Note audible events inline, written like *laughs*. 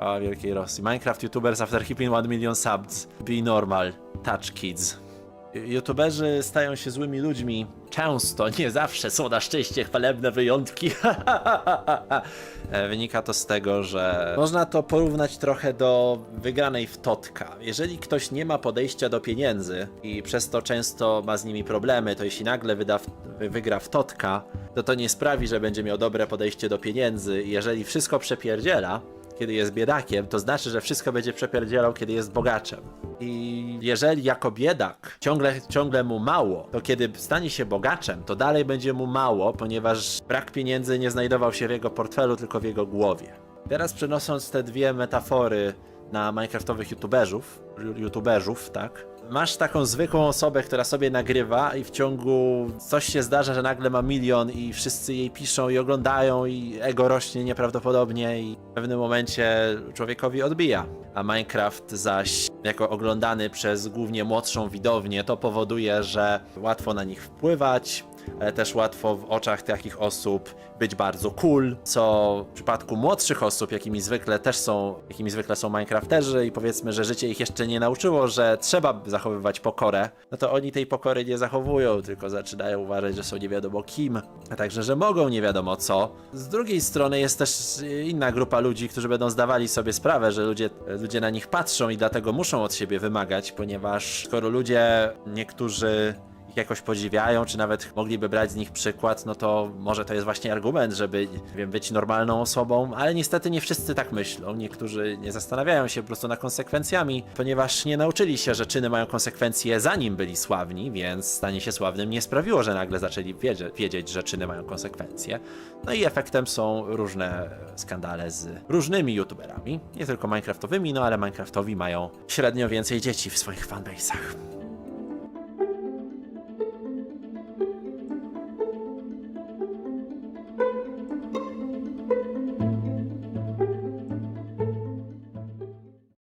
O, wielkiej Rosji. Minecraft YouTubers after hitting 1 million subs. Be normal. Touch kids. YouTuberzy stają się złymi ludźmi. Często, nie zawsze są na szczęście chwalebne wyjątki. *laughs* E, Wynika to z tego, że można to porównać trochę do wygranej w totka. Jeżeli ktoś nie ma podejścia do pieniędzy i przez to często ma z nimi problemy, to jeśli nagle wyda, w- wy- wygra w totka, to to nie sprawi, że będzie miał dobre podejście do pieniędzy. Jeżeli wszystko przepierdziela, kiedy jest biedakiem, to znaczy, że wszystko będzie przepierdzielał, kiedy jest bogaczem. I jeżeli jako biedak ciągle, ciągle mu mało, to kiedy stanie się bogaczem, to dalej będzie mu mało, ponieważ brak pieniędzy nie znajdował się w jego portfelu, tylko w jego głowie. Teraz przenosząc te dwie metafory na minecraftowych youtuberzów, youtuberzów, tak? Masz taką zwykłą osobę, która sobie nagrywa i w ciągu coś się zdarza, że nagle ma milion i wszyscy jej piszą i oglądają i ego rośnie nieprawdopodobnie i w pewnym momencie człowiekowi odbija. A Minecraft zaś, jako oglądany przez głównie młodszą widownię, to powoduje, że łatwo na nich wpływać, ale też łatwo w oczach takich osób być bardzo cool, co w przypadku młodszych osób, jakimi zwykle też są, jakimi zwykle są Minecrafterzy i powiedzmy, że życie ich jeszcze nie nauczyło, że trzeba zachowywać pokorę, no to oni tej pokory nie zachowują, tylko zaczynają uważać, że są nie wiadomo kim, a także, że mogą nie wiadomo co. Z drugiej strony jest też inna grupa ludzi, którzy będą zdawali sobie sprawę, że ludzie, ludzie na nich patrzą i dlatego muszą od siebie wymagać, ponieważ skoro ludzie, niektórzy jakoś podziwiają, czy nawet mogliby brać z nich przykład, no to może to jest właśnie argument, żeby wiem, być normalną osobą, ale niestety nie wszyscy tak myślą. Niektórzy nie zastanawiają się po prostu nad konsekwencjami, ponieważ nie nauczyli się, że czyny mają konsekwencje zanim byli sławni, więc stanie się sławnym nie sprawiło, że nagle zaczęli wiedzieć, wiedzieć że czyny mają konsekwencje. No i efektem są różne skandale z różnymi youtuberami, nie tylko minecraftowymi, no ale minecraftowi mają średnio więcej dzieci w swoich fanbase'ach.